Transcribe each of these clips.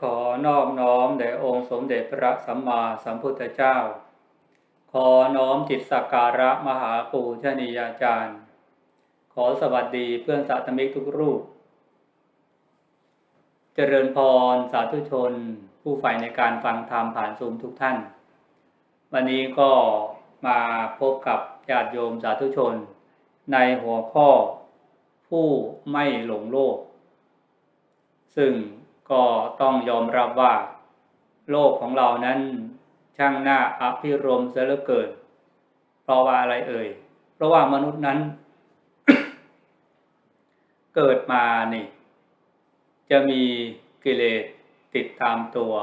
ขอนอบน้อมแด่องค์สมเด็จพระสัมมาสัมพุทธเจ้า ขอน้อมจิตสักการะมหาปูชนียาจารย์ ขอสวัสดีเพื่อนสาธมิกทุกรูป เจริญพรสาธุชน ผู้ใฝ่ในการฟังธรรมผ่านซูมทุกท่าน วันนี้ก็มาพบกับญาติโยมสาธุชน ในหัวข้อผู้ไม่หลงโลก ซึ่ง ก็ต้องยอมรับว่า โลกของเรานั้นช่างน่าอภิรมเสียเหลือเกิน เพราะว่าอะไรเอ่ย เพราะว่ามนุษย์นั้น เกิดมานี่ จะมีกิเลสติดตามตัว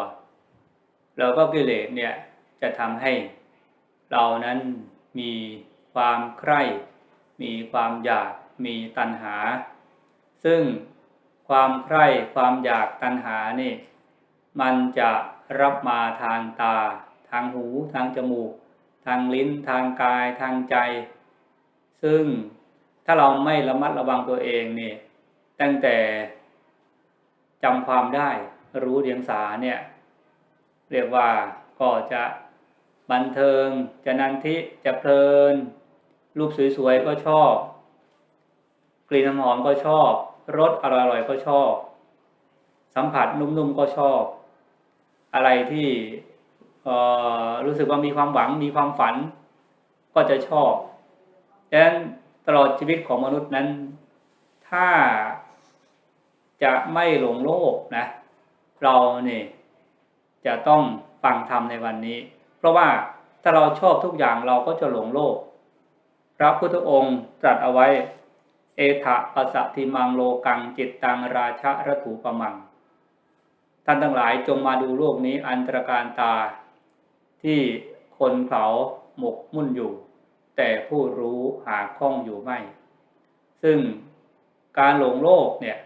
แล้วก็กิเลสเนี่ยจะทำให้เรานั้นมีความใคร่ มีความอยาก มีตัณหา ซึ่ง ความใคร่ความอยากตัณหานี่ มันจะรับมาทางตา ทางหู ทางจมูก ทางลิ้น ทางกาย ทางใจ ซึ่งถ้าเราไม่ระมัดระวังตัวเองนี่ ตั้งแต่จำความได้รู้เดียงสาเนี่ย เรียกว่าก็จะบันเทิง จะนันทิจะเพลิน รูปสวยๆก็ชอบ กลิ่นหอมก็ชอบ รสอร่อยๆก็ชอบ สัมผัสนุ่มๆก็ชอบ อะไรที่รู้สึกว่ามีความหวังมีความฝัน ก็จะชอบดังนั้นตลอดชีวิตของมนุษย์นั้น ถ้าจะไม่หลงโลกนะ เราเนี่ยจะต้องฟังธรรมในวันนี้ เพราะว่าถ้าเราชอบทุกอย่างเราก็จะหลงโลก พระพุทธองค์ตรัสเอาไว้ เอถะปัสสะทิมังโลกังจิตตังราชะระถูปมัง ท่านทั้งหลายจงมาดูโลกนี้อันตรการตา ที่คนเขาหมกมุ่นอยู่ แต่ผู้รู้หาข้องอยู่ไม่ ซึ่งการหลงโลกเนี่ย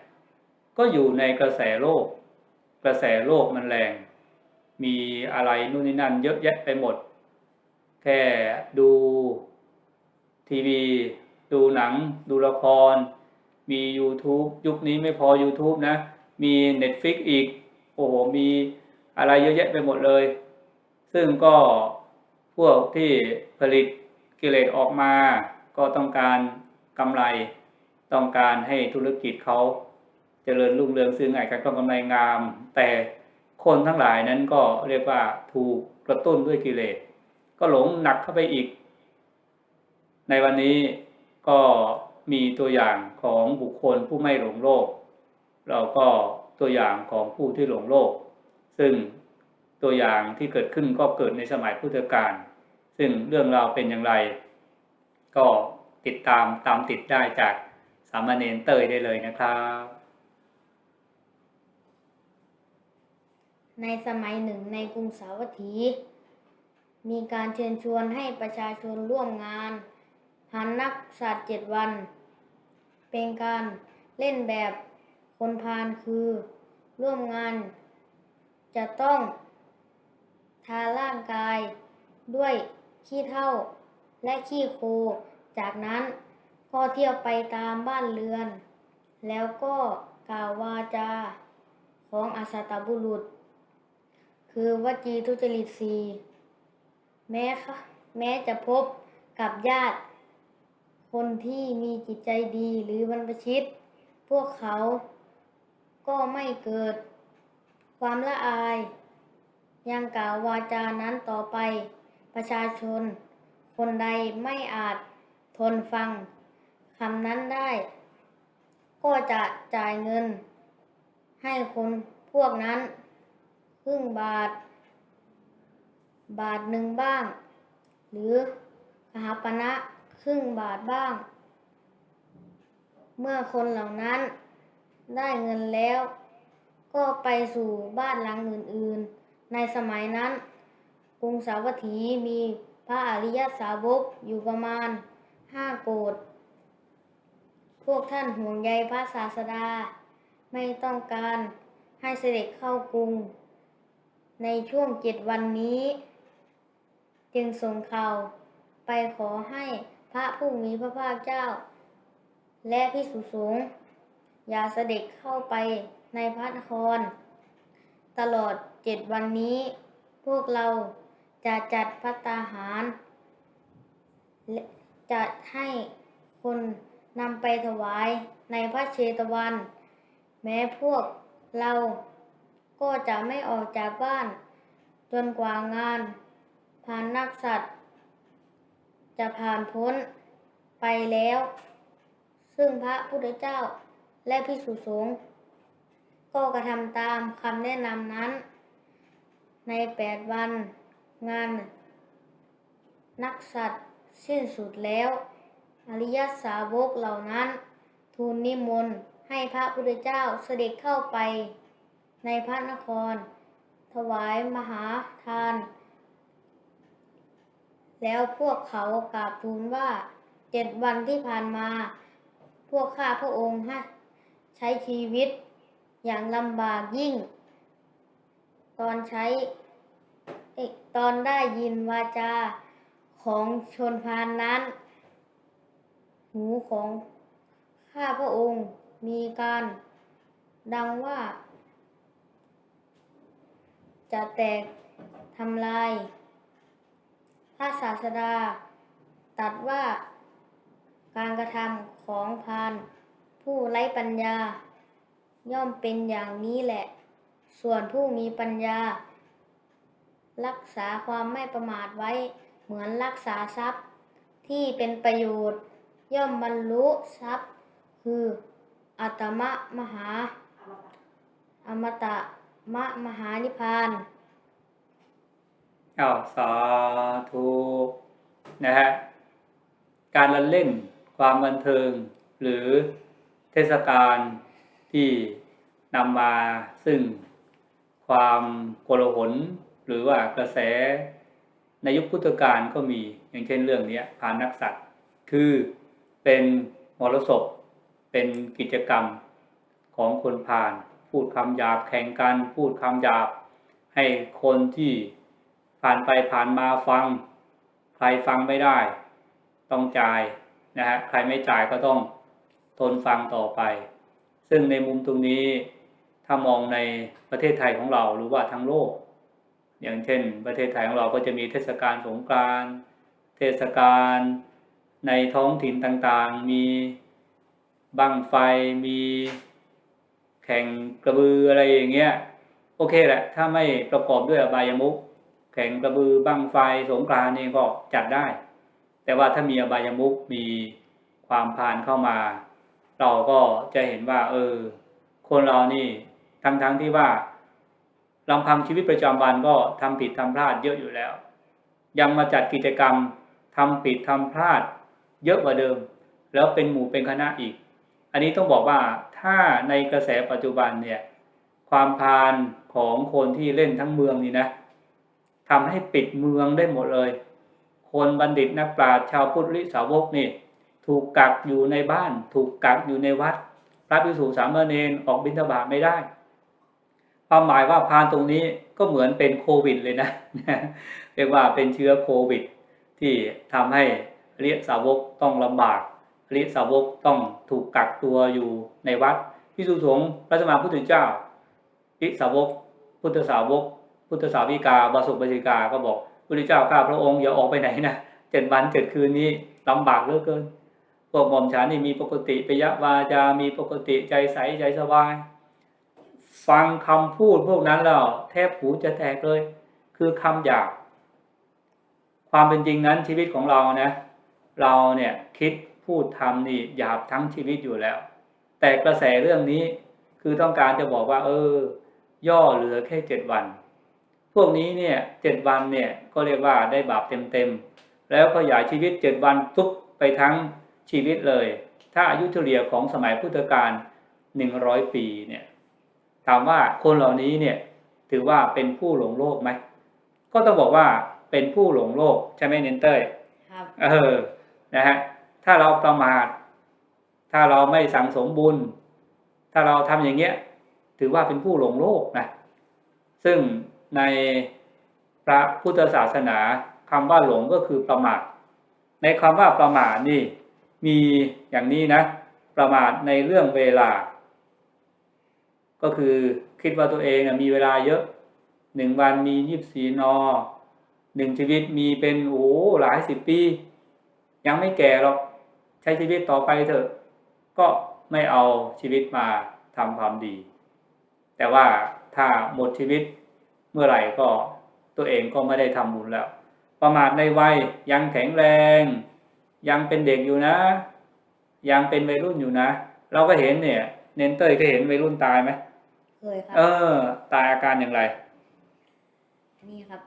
ก็อยู่ในกระแสโลก กระแสโลกมันแรง มีอะไรนู่นนี่นั่นเยอะแยะไปหมด แค่ดูทีวี ดูหนัง ดูละคร มี YouTube ยุคนี้ไม่พอ YouTube นะ มี Netflix อีก โอ้โห มีอะไรเยอะแยะไปหมดเลย ซึ่งก็พวกที่ผลิตกิเลสออกมา ก็ต้องการกำไร ต้องการให้ธุรกิจเขาเจริญรุ่งเรืองซื้อง่ายการกำไรงาม แต่คนทั้งหลายนั้นก็เรียกว่าถูกกระตุ้นด้วยกิเลส ก็หลงหนักเข้าไปอีก ในวันนี้ ก็มีตัวอย่างของบุคคลผู้ไม่หลงโลก เราก็ตัวอย่างของผู้ที่หลงโลก ซึ่งตัวอย่างที่เกิดขึ้นก็เกิดในสมัยพุทธกาลซึ่งเรื่องราวเป็นอย่างไร ก็ติดตามตามติดได้จากสามเณรเตยได้เลยนะครับ ในสมัยหนึ่งในกรุงสาวัตถี มีการเชิญชวนให้ประชาชนร่วมงาน หันนักศาสตร์เจ็ดวัน เป็นการเล่นแบบคนพาลคือร่วมงาน จะต้องทาร่างกายด้วยขี้เท่าและขี้โค จากนั้นก็เที่ยวไปตามบ้านเรือน แล้วก็กล่าววาจาของอาสาตบุรุษ คือวจีทุจริตสีแม้ค่ะแม้จะพบกับญาติ คนที่มีจิตใจดีหรือบรรพชิต พวกเขาก็ไม่เกิด ความละอาย ยังกล่าววาจานั้นต่อไป ประชาชน คนใดไม่อาจทนฟังคำนั้นได้ ก็จะจ่ายเงิน ให้คนพวกนั้นครึ่งบาท บาทหนึ่งบ้าง หรือหาปณะ ครึ่งบาทบ้าง เมื่อคนเหล่านั้นได้เงินแล้ว ก็ไปสู่บ้านหลังอื่นๆ ในสมัยนั้น กรุงสาวัตถีมีพระอริยสาวกอยู่ประมาณห้าโกดพวกท่านห่วงใยพระศาสดา ไม่ต้องการให้เสด็จเข้ากรุง ในช่วงเจ็ดวันนี้ จึงส่งข่าวไปขอให้ พระผู้มีพระภาคเจ้า และพิสุสงฆ์อย่าเสด็จเข้าไปในพระนคร ตลอดเจ็ดวันนี้พวกเราจะจัดพัตตาหารและจะให้คนนำไปถวายในพระเชตวัน แม้พวกเราก็จะไม่ออกจากบ้าน จนกว่างานพานนักสัตว์ จะผ่านพ้นไปแล้ว ซึ่งพระพุทธเจ้าและพิสุสงฆ์ก็กระทำตามคำแนะนำนั้น ในแปดวันงาน นักสัตว์สิ้นสุดแล้ว อริยสาวกเหล่านั้น ทูลนิมนต์ให้พระพุทธเจ้าเสด็จเข้าไป ในพระนคร ถวายมหาทาน แล้วพวกเขากราบทูลว่าเจ็ดวันที่ผ่านมา พวกข้าพระองค์ฮะใช้ชีวิตอย่างลำบากยิ่ง ตอนใช้เอ้ยตอนได้ยินวาจาของชนพานนั้น หูของข้าพระองค์มีการดังว่า จะแตกทำลาย พระศาสดาตัดว่าการกระทำของพานผู้ไร้ปัญญา ย่อมเป็นอย่างนี้แหละ ส่วนผู้มีปัญญา รักษาความไม่ประมาทไว้เหมือนรักษาทรัพย์ที่เป็นประโยชน์ ย่อมบรรลุทรัพย์ คืออัตมะมหา อมตะมะมหานิพพาน อ้าสาธุนะฮะการละเล่นความบันเทิง หรือเทศกาลที่นำมาซึ่งความโกลาหลหรือว่ากระแสในยุคพุทธกาลก็มีอย่างเช่นเรื่องนี้พานักสัตว์ คือเป็นมรสพเป็นกิจกรรมของคนพาลพูดคำหยาบแข่งกันพูดคำหยาบ ให้คนที่ ผ่านไปผ่านมาฟัง ใครฟังไม่ได้ ต้องจ่ายนะฮะใครไม่จ่ายก็ต้องทนฟังต่อไป ซึ่งในมุมตรงนี้ถ้ามองในประเทศไทยของเราหรือว่าทั้งโลก อย่างเช่น ประเทศไทยของเราก็จะมีเทศกาลสงกรานต์เทศกาลในท้องถิ่นต่างๆ มีบั้งไฟมีแข่งกระบืออะไรอย่างเงี้ยโอเคแหละ ถ้าไม่ประกอบด้วยอบายมุข แข่งกระบือบั้งไฟสงกรานนี่ก็จัดได้ แต่ว่าถ้ามีอบายมุขมีความพานเข้ามา เราก็จะเห็นว่า เออ คนเรานี่ทั้งๆทที่ว่าลำพังชีวิตประจำวันก็ทำผิดทำพลาดเยอะอยู่แล้ว ยังมาจัดกิจกรรมทำผิดทำพลาดเยอะกว่าเดิม แล้วเป็นหมู่เป็นคณะอีก อันนี้ต้องบอกว่าถ้าในกระแสปัจจุบันเนี่ยความพานของคนที่เล่นทั้งเมืองนี่นะ ทำให้ปิดเมืองได้หมดเลย คนบัณฑิตนักปราชญ์ชาวพุทธริสาวกนี่ ถูกกักอยู่ในบ้าน ถูกกักอยู่ในวัด พระภิกษุสามเณรออกบิณฑบาตไม่ได้ ความหมายว่าพานตรงนี้ก็เหมือนเป็นโควิดเลยนะ เรียกว่าเป็นเชื้อโควิด ที่ทำให้อริยสาวกต้องลำบากอริยสาวกต้องถูกกักตัวอยู่ในวัดพิสุสงฆ์พระสมมาพุทธเจ้าอริสาวกพุทธสาวก พุทธสาวิกาบาสุบาสิกาก็บอกพุทธเจ้าข้าพระองค์อย่าออกไปไหนนะเจ็ดวันเจ็ดคืนนี้ลำบากเหลือเกิน พวกหม่อมฉันนี่มีปกติปิยวาจา มีปกติใจใสใจสบาย ฟังคำพูดพวกนั้นแล้วแทบหูจะแตกเลย คือคำหยาบความเป็นจริงนั้นชีวิตของเรานะ เราเนี่ยคิดพูดทำนี่หยาบทั้งชีวิตอยู่แล้ว แต่กระแสเรื่องนี้คือต้องการจะบอกว่า เออ ย่อเหลือแค่เจ็ดวัน พวกนี้เนี่ยเจ็ดวันเนี่ยก็เรียกว่าได้บาปเต็มๆแล้วขยายชีวิตเจ็ดวันทุกไปทั้งชีวิตเลย ถ้าอายุเฉลี่ยของสมัยพุทธกาลหนึ่งร้อยปีเนี่ยถามว่าคนเหล่านี้เนี่ยถือว่าเป็นผู้หลงโลกไหมก็ต้องบอกว่าเป็นผู้หลงโลกใช่ไหมเนนเต้ยครับเออนะฮะถ้าเราประมาท ถ้าเราไม่สั่งสมบุญ ถ้าเราทำอย่างเงี้ย ถือว่าเป็นผู้หลงโลกนะซึ่ง ในพระพุทธศาสนาคำว่าหลงก็คือประมาท ในคำว่าประมาทนี่มีอย่างนี้นะ ประมาทในเรื่องเวลา ก็คือคิดว่าตัวเองนะมีเวลาเยอะหนึ่งวันมียี่สิบสี่นอหนึ่งชีวิตมีเป็นโอ้หลายสิบปี ยังไม่แก่หรอกใช้ชีวิตต่อไปเถอะ ก็ไม่เอาชีวิตมาทำความดี แต่ว่าถ้าหมดชีวิต เมื่อไหร่ก็ตัวเองก็ไม่ได้ทำบุญแล้ว ประมาทในวัยยังแข็งแรง ยังเป็นเด็กอยู่นะ ยังเป็นวัยรุ่นอยู่นะ เราก็เห็นเนี่ย เนนเต้ยก็เห็นวัยรุ่นตายไหมเคยครับ เออ ตายอาการอย่างไร นี่ครับ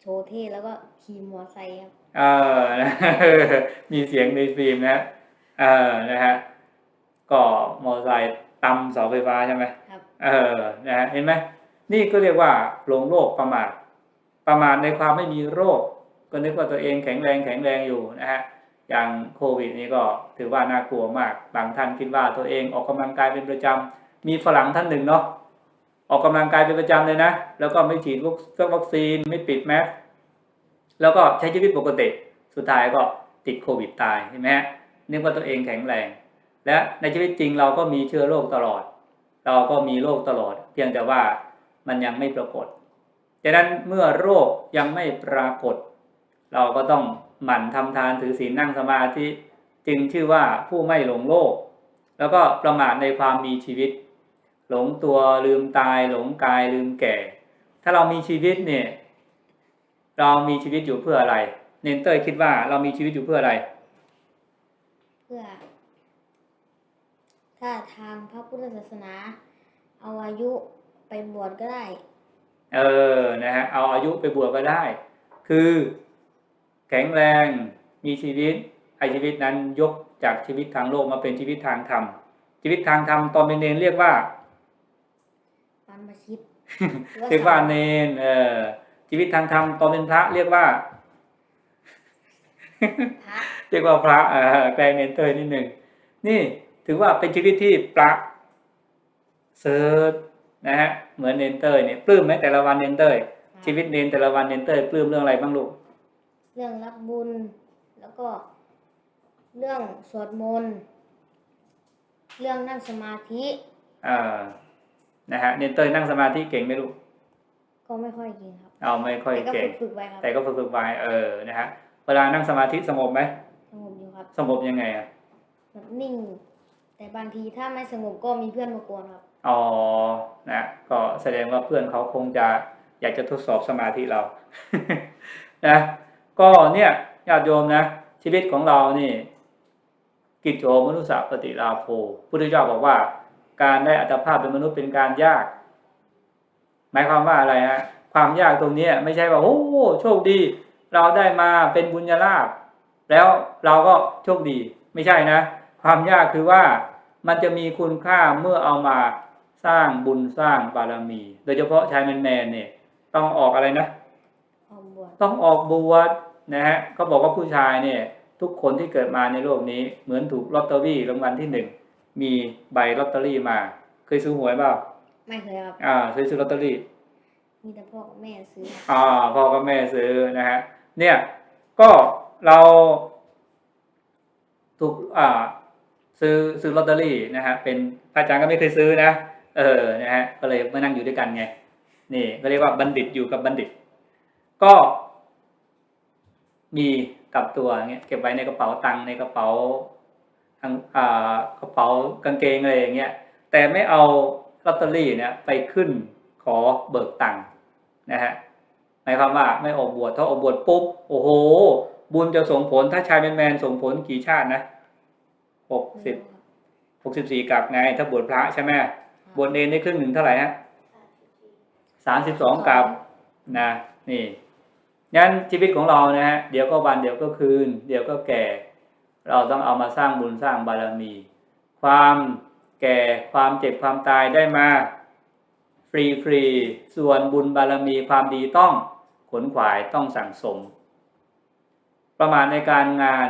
โชว์เท่แล้วก็ขี่มอไซค์ครับ เออ มีเสียงในฟิล์มนะ เออ นะฮะ ก็มอเตอร์ไซค์ตำเสาไฟฟ้าใช่ไหมครับ เออ นะฮะ เห็นไหม นี่ก็เรียกว่าหลงโรคประมาทประมาทในความไม่มีโรค ก็นึกว่าตัวเองแข็งแรงแข็งแรงอยู่นะฮะอย่างโควิดนี้ก็ถือว่าน่ากลัวมากบางท่านคิดว่าตัวเองออกกำลังกายเป็นประจำมีฝรั่งท่านหนึ่งเนาะออกกำลังกายเป็นประจำเลยนะ แล้วก็ไม่ฉีดวัคซีนไม่ปิดแมสแล้วก็ใช้ชีวิตปกติสุดท้ายก็ติดโควิดตายเห็นไหมฮะนึกว่าตัวเองแข็งแรง และในชีวิตจริงเราก็มีเชื้อโรคตลอด เราก็มีโรคตลอด เพียงแต่ว่า มันยังไม่ปรากฏดังนั้นเมื่อโรคยังไม่ปรากฏ เราก็ต้องหมั่นทำทานถือศีลนั่งสมาธิจึงชื่อว่าผู้ไม่หลงโลก แล้วก็ประมาทในความมีชีวิต หลงตัวลืมตาย หลงกายลืมแก่ ถ้าเรามีชีวิตเนี่ยเรามีชีวิตอยู่เพื่ออะไร เนนเตอร์คิดว่าเรามีชีวิตอยู่เพื่ออะไร เพื่อ ถ้าทางพระพุทธศาสนา เอาอายุ ไปบวชก็ได้ เออ นะฮะ เอาอายุไปบวชก็ได้ คือแข็งแรง มีชีวิต ไอชีวิตนั้นยกจากชีวิตทางโลกมาเป็นชีวิตทางธรรม ชีวิตทางธรรมตอนเป็นเนนเรียกว่าปันประชิตเรียกว่าเนน เออ ชีวิตทางธรรมตอนเป็นพระเรียกว่าพระเรียกว่าพระเออแปลเนนเตอร์นิดหนึ่ง นี่ถือว่าเป็นชีวิตที่ประเสริฐ นะฮะเหมือนเนนเตอร์เนี่ยปลื้มไหมแต่ละวันเนนเตอร์ชีวิตเนนแต่ละวันเนนเตอร์ปลื้มเรื่องอะไรบ้างลูกเรื่องรับบุญแล้วก็เรื่องสวดมนต์เรื่องนั่งสมาธิอ่านะฮะเนนเตอร์นั่งสมาธิเก่งไหมลูกก็ไม่ค่อยเก่งครับเอาไม่ค่อยแต่ก็เก่งฝึกๆไว้ครับแต่ก็ฝึกๆไปเออนะฮะเวลานั่งสมาธิสงบไหมสงบอยู่ครับสงบยังไงอะแบบนิ่ง แต่บางทีถ้าไม่สงบก็มีเพื่อนมากวนครับ อ๋อนะก็แสดงว่าเพื่อนเขาคงจะอยากจะทดสอบสมาธิเรานะก็เนี่ยญาติโยมนะ ชีวิตของเรานี่ กิจโจมนุสสะปฏิลาโภพุทธเจ้าบอกว่า การได้อัตภาพเป็นมนุษย์เป็นการยาก หมายความว่าอะไรฮะความยากตรงนี้ไม่ใช่ว่าโอ้โชคดี เราได้มาเป็นบุญญาลาภแล้วเราก็โชคดี ไม่ใช่นะ ความยากคือว่ามันจะมีคุณค่าเมื่อเอามา สร้างบุญสร้างบารมี โดยเฉพาะชายแมนๆเนี่ย ต้องออกอะไรนะออกบวชต้องออกบวชนะฮะเขาบอกว่าผู้ชายเนี่ย ทุกคนที่เกิดมาในโลกนี้ เหมือนถูกลอตเตอรี่รางวัลที่หนึ่งมีใบลอตเตอรี่มา เคยซื้อหวยเปล่าไม่เคยครับอ่าเคยซื้อลอตเตอรี่มีแต่พ่อกับแม่ซื้อครับอ่าพ่อกับแม่ซื้อนะฮะเนี่ยก็เราถูกอ่าซื้อซื้อลอตเตอรี่นะฮะเป็นพระอาจารย์ก็ไม่เคยซื้อนะ เออนะฮะก็เลยมานั่งอยู่ด้วยกันไงนี่ก็เรียกว่าบัณฑิตอยู่กับบัณฑิต ก็มีกับตัวเงี้ยเก็บไว้ในกระเป๋าตังค์ในกระเป๋าทางอ่ากระเป๋ากางเกงอะไรอย่างเงี้ยแต่ไม่เอาลอตเตอรี่เนี่ยไปขึ้นขอเบิกตังค์นะฮะหมายความว่าไม่ออกบวชถ้าออกบวชปุ๊บโอ้โห บุญจะส่งผลถ้าชายแมนๆส่งผลกี่ชาตินะหกสิบหกสิบสี่กับไงถ้าบวชพระใช่ไหม บวชเนรได้ครึ่งหนึ่งเท่าไหร่ฮะสามสิบสองกับนะนี่งั้นชีวิตของเรานะฮะเดี๋ยวก็วันเดี๋ยวก็คืน เดี๋ยวก็แก่ เราต้องเอามาสร้างบุญสร้างบารมี ความแก่ความเจ็บความตายได้มาฟรีฟรีๆส่วนบุญบารมีความดีต้องขนขวายต้องสั่งสม ประมาณในการงาน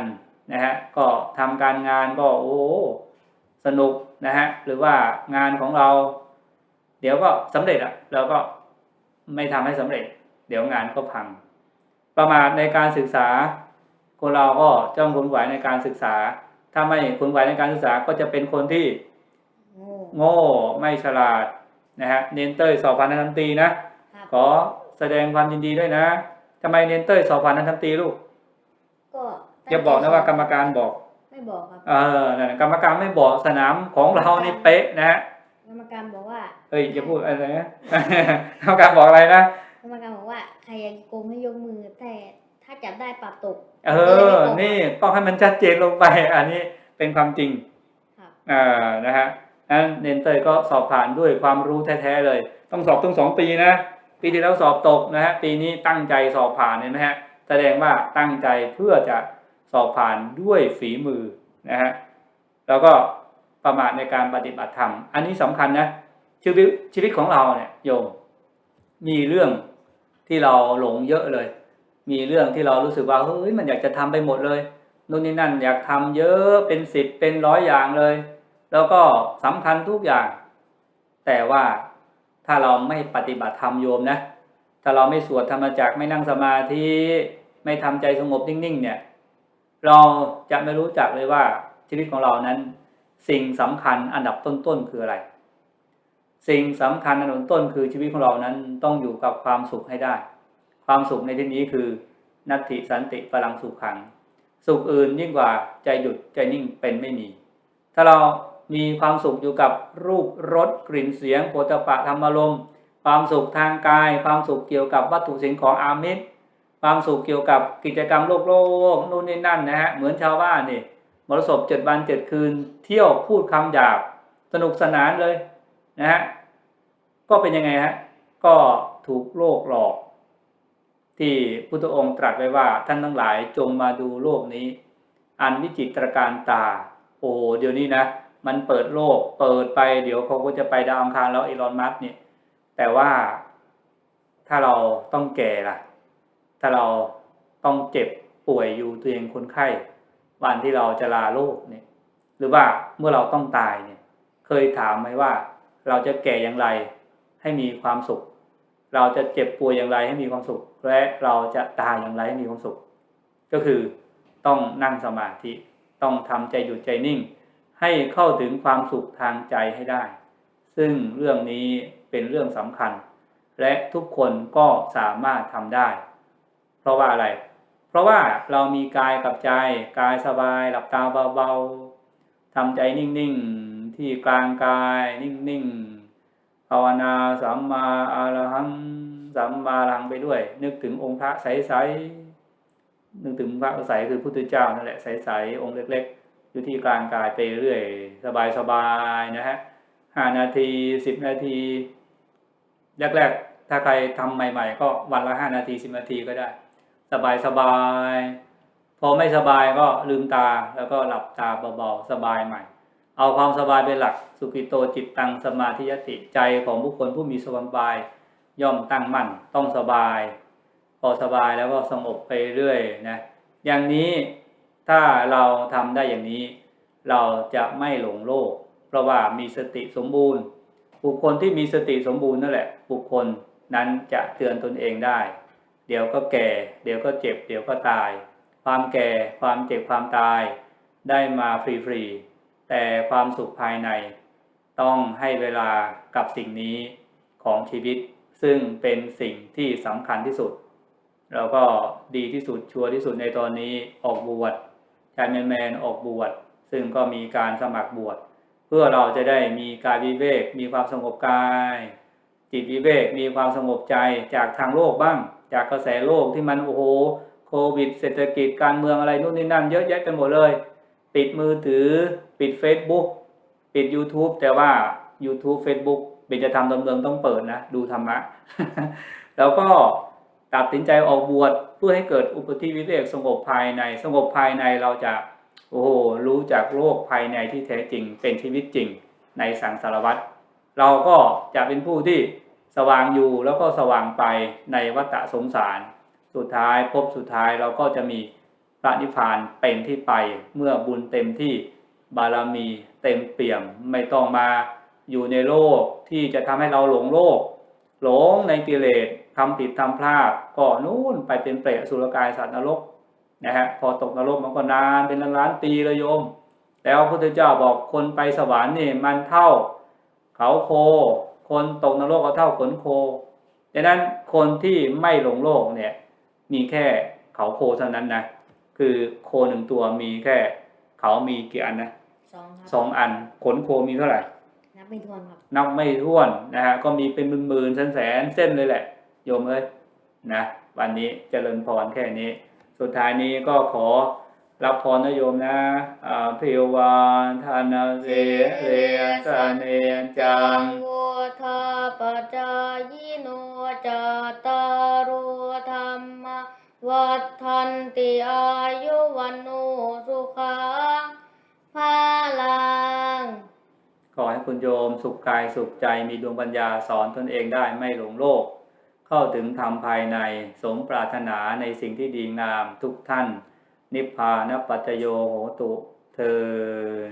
นะฮะก็ทำการงานก็โอ้สนุก นะฮะหรือว่างานของเรา เดี๋ยวก็สำเร็จอะเราก็ไม่ทำให้สำเร็จ เดี๋ยวงานก็พัง ประมาทในการศึกษา คนเราก็จ้องขนขวายในการศึกษา ถ้าไม่ขนขวายในการศึกษาก็จะเป็นคนที่โง่โง่ไม่ฉลาดนะฮะเนนเต้ยสอบผ่านนันทำตรีนะครับขอแสดงความยินดีด้วยนะทำไมเนนเต้ยสอบผ่านนันทำตรีลูกก็อย่าบอกนะว่ากรรมการบอก ไม่บอกครับเออนั่นน่ะกรรมการไม่บอกสนามของเรานี่เป๊ะนะฮะกรรมการบอกว่าเฮ้ยอย่าพูดอะไรนะกรรมการบอกอะไรนะกรรมการบอกว่าใครอยากโกงให้ยกมือแต่ถ้าจับได้ปรับตก เออ นี่ต้องให้มันชัดเจนลงไป อันนี้เป็นความจริงครับอ่านะฮะนั้นเนนเตยก็สอบผ่านด้วยความรู้แท้ๆเลย ต้องสอบทั้งสองปีนะปีที่แล้วสอบตกนะฮะปีนี้ตั้งใจสอบผ่านเห็นไหมฮะแสดงว่าตั้งใจเพื่อจะ สอบผ่านด้วยฝีมือนะฮะแล้วก็ประมาทในการปฏิบัติธรรม อันนี้สำคัญนะชีวิตชีวิตของเราเนี่ยโยมมีเรื่องที่เราหลงเยอะเลย มีเรื่องที่เรารู้สึกว่าเฮ้ยมันอยากจะทำไปหมดเลยนู่นนี่นั่นอยากทำเยอะเป็นสิบเป็นร้อยอย่างเลย แล้วก็สำคัญทุกอย่าง แต่ว่าถ้าเราไม่ปฏิบัติธรรมโยมนะ ถ้าเราไม่สวดธรรมจักไม่นั่งสมาธิไม่ทำใจสงบนิ่งๆเนี่ย เราจะไม่รู้จักเลยว่าชีวิตของเรานั้น สิ่งสำคัญอันดับต้นๆคืออะไร สิ่งสำคัญอันดับต้นคือชีวิตของเรานั้นต้องอยู่กับความสุขให้ได้ ความสุขในที่นี้คือนัตติสันติพลังสุขขัง สุขอื่นยิ่งกว่าใจหยุดใจนิ่งเป็นไม่มี ถ้าเรามีความสุขอยู่กับรูปรสกลิ่นเสียงโผฏฐัพพะธรรมารมความสุขทางกาย ความสุขเกี่ยวกับวัตถุสิ่งของอามิตร ความสุขเกี่ยวกับกิจกรรมโลกโลกนู่นนี่นั่นนะฮะเหมือนชาวบ้านนี่มรสพเจ็ดวันเจ็ดคืน เที่ยวพูดคำหยาบสนุกสนานเลยนะฮะก็เป็นยังไงฮะก็ถูกโลกหลอก ที่พุทธองค์ตรัสไว้ว่าท่านทั้งหลายจงมาดูโลกนี้ อันวิจิตรการตา โอ้โหเดี๋ยวนี้นะ มันเปิดโลกเปิดไปเดี๋ยวเขาก็จะไปดาวอังคารแล้วอีลอนมัสเนี่ยแต่ว่าถ้าเราต้องแก่ล่ะ ถ้าเราต้องเจ็บป่วยอยู่ตัวเองคนไข้วันที่เราจะลาโลกเนี่ย หรือว่าเมื่อเราต้องตายเนี่ย เคยถามไหมว่า เราจะแก่อย่างไรให้มีความสุข เราจะเจ็บป่วยอย่างไรให้มีความสุข และเราจะตายอย่างไรให้มีความสุข ก็คือต้องนั่งสมาธิต้องทำใจหยุดใจนิ่ง ให้เข้าถึงความสุขทางใจให้ได้ ซึ่งเรื่องนี้เป็นเรื่องสำคัญ และทุกคนก็สามารถทำได้ ราะว่าอะไร เพราะว่าเรามีกายกับใจ กายสบาย หลับตาเบาๆทำใจนิ่งๆ ที่กลางกายนิ่งๆภาวนาสัมมาอรหังสัมมาอรหังไปด้วย นึกถึงองค์พระใสๆนึกถึงพระใสคือพุทธเจ้านั่นแหละใสๆองค์เล็ก ๆ อยู่ที่กลางกายไปเรื่อย สบายๆนะฮะห้านาทีสิบนาทีแรกๆถ้าใครทำใหม่ ๆ ก็วันละห้านาทีสิบนาทีก็ได้ สบายสบาย พอไม่สบายก็ลืมตาแล้วก็หลับตาเบาๆสบายใหม่ เอาความสบายเป็นหลักสุขิโตจิตตังสมาธิยติใจของบุคคลผู้มีสบาย ย่อมตั้งมั่นต้องสบาย พอสบายแล้วก็สงบไปเรื่อยนะอย่างนี้ถ้าเราทำได้อย่างนี้ เราจะไม่หลงโลก เพราะว่ามีสติสมบูรณ์ บุคคลที่มีสติสมบูรณ์นั่นแหละ บุคคลนั้นจะเตือนตนเองได้ เดี๋ยวก็แก่ เดี๋ยวก็เจ็บ เดี๋ยวก็ตาย ความแก่ ความเจ็บ ความตาย ได้มาฟรีๆ แต่ความสุขภายใน ต้องให้เวลากับสิ่งนี้ของชีวิต ซึ่งเป็นสิ่งที่สำคัญที่สุดแล้วก็ดีที่สุด ชัวร์ที่สุดในตอนนี้ ออกบวชชายแมนแมนๆออกบวช ซึ่งก็มีการสมัครบวช เพื่อเราจะได้มีกายวิเวก มีความสงบกาย จิตวิเวก มีความสงบใจจากทางโลกบ้าง จากกระแสโลกที่มันโอ้โหโควิด เศรษฐกิจการเมืองอะไรนู่นนี่นั่นเยอะแยะกันหมดเลย ปิดมือถือ ปิด Facebook ปิด YouTube แต่ว่า YouTube Facebook เป็นจะทำดำเนินต้องเปิดนะดูธรรมะ แล้วก็ตัดสินใจออกบวชเพื่อให้เกิดอุปธิวิเวกสงบภายในสงบภายในเราจะโอ้โหรู้จากโลกภายในที่แท้จริงเป็นชีวิตจริงในสังสารวัฏเราก็จะเป็นผู้ที่ สว่างอยู่แล้วก็สว่างไปในวัฏสงสาร สุดท้ายพบสุดท้ายเราก็จะมีพระนิพพานเป็นที่ไปเมื่อบุญเต็มที่บารมีเต็มเปี่ยมไม่ต้องมาอยู่ในโลกที่จะทำให้เราหลงโลก หลงในกิเลสทำผิดทำพลาดก็นู่นไปเป็นเปรตสุรกายสัตว์นรกนะฮะพอตกนรกมันก็นานเป็นล้านล้านๆปีเลยโยม แล้วพระพุทธเจ้าบอกคนไปสวรรค์นี่มันเท่า เขาโค คนตกนรกก็เท่าขนโคดังนั้นคนที่ไม่หลงโลกเนี่ยมีแค่เขาโคเท่านั้นนะคือโคหนึ่งตัวมีแค่เขามีกี่อันนะสองครับสองอันขนโคมีเท่าไหร่นับไม่ถ้วนครับนับไม่ถ้วนนะฮะก็มีเป็นหมื่นๆแสนแสนๆเส้นเลยแหละ โยมเอ้ยนะวันนี้เจริญพรแค่นี้ สุดท้ายนี้ก็ขอ รับพรนะโยมนะอ่าพิวานธนาเสเรสเนจังโวทาปจายโนจาตารุธรรมวัฏันติอายุวันโนสุขังพาลังขอให้คุณโยมสุขกายสุขใจมีดวงปัญญาสอนตนเองได้ไม่หลงโลก เข้าถึงธรรมภายในสมปรารถนาในสิ่งที่ดีงามทุกท่าน นิพพานปัจโยโหตุเธอญ